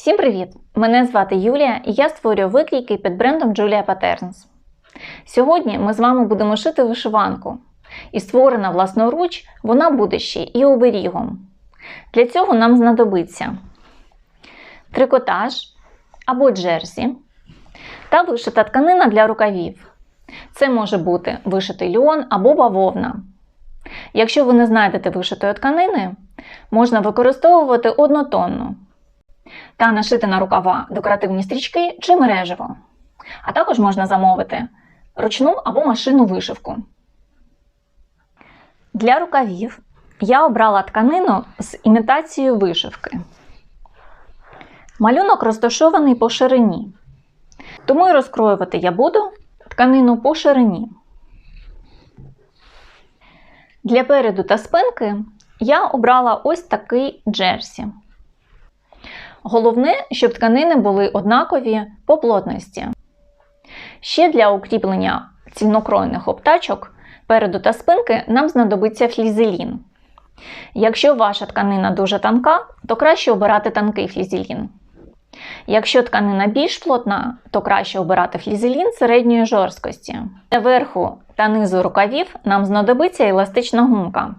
Всім привіт! Мене звати Юлія і я створюю викрійки під брендом Julia Patterns. Сьогодні ми з вами будемо шити вишиванку. І створена власноруч, вона буде ще і оберігом. Для цього нам знадобиться трикотаж або джерсі та вишита тканина для рукавів. Це може бути вишитий льон або бавовна. Якщо ви не знайдете вишитої тканини, можна використовувати однотонну та нашити на рукава декоративні стрічки чи мережево. А також можна замовити ручну або машинну вишивку. Для рукавів я обрала тканину з імітацією вишивки. Малюнок розташований по ширині, тому і розкроювати я буду тканину по ширині. Для переду та спинки я обрала ось такий джерсі. Головне, щоб тканини були однакові по плотності. Ще для укріплення цільнокроєних обтачок переду та спинки нам знадобиться флізелін. Якщо ваша тканина дуже тонка, то краще обирати тонкий флізелін. Якщо тканина більш плотна, то краще обирати флізелін середньої жорсткості. Для верху та низу рукавів нам знадобиться еластична гумка.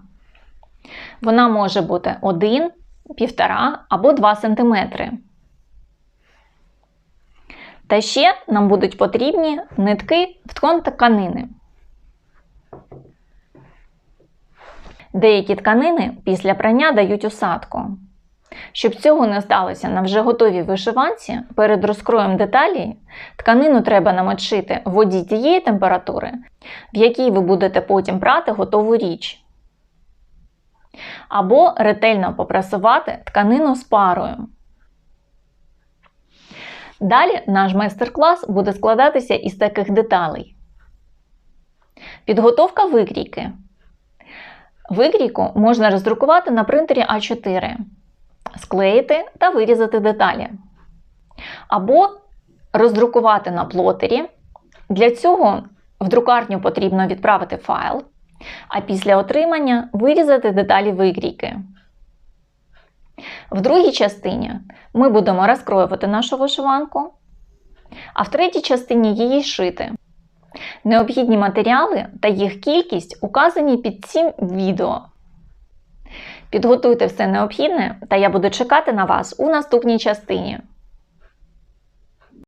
Вона може бути 1, 1,5 або 2 см. Та ще нам будуть потрібні нитки в ткон тканини. Деякі тканини після прання дають усадку. Щоб цього не сталося на вже готовій вишиванці, перед розкроєм деталі тканину треба намочити в воді тієї температури, в якій ви будете потім прати готову річ. Або ретельно попрасувати тканину з парою. Далі наш майстер-клас буде складатися із таких деталей. Підготовка викрійки. Викрійку можна роздрукувати на принтері А4, склеїти та вирізати деталі. Або роздрукувати на плотері. Для цього в друкарню потрібно відправити файл, а після отримання вирізати деталі викрійки. В другій частині ми будемо розкроювати нашу вишиванку, а в третій частині її шити. Необхідні матеріали та їх кількість указані під цим відео. Підготуйте все необхідне, та я буду чекати на вас у наступній частині.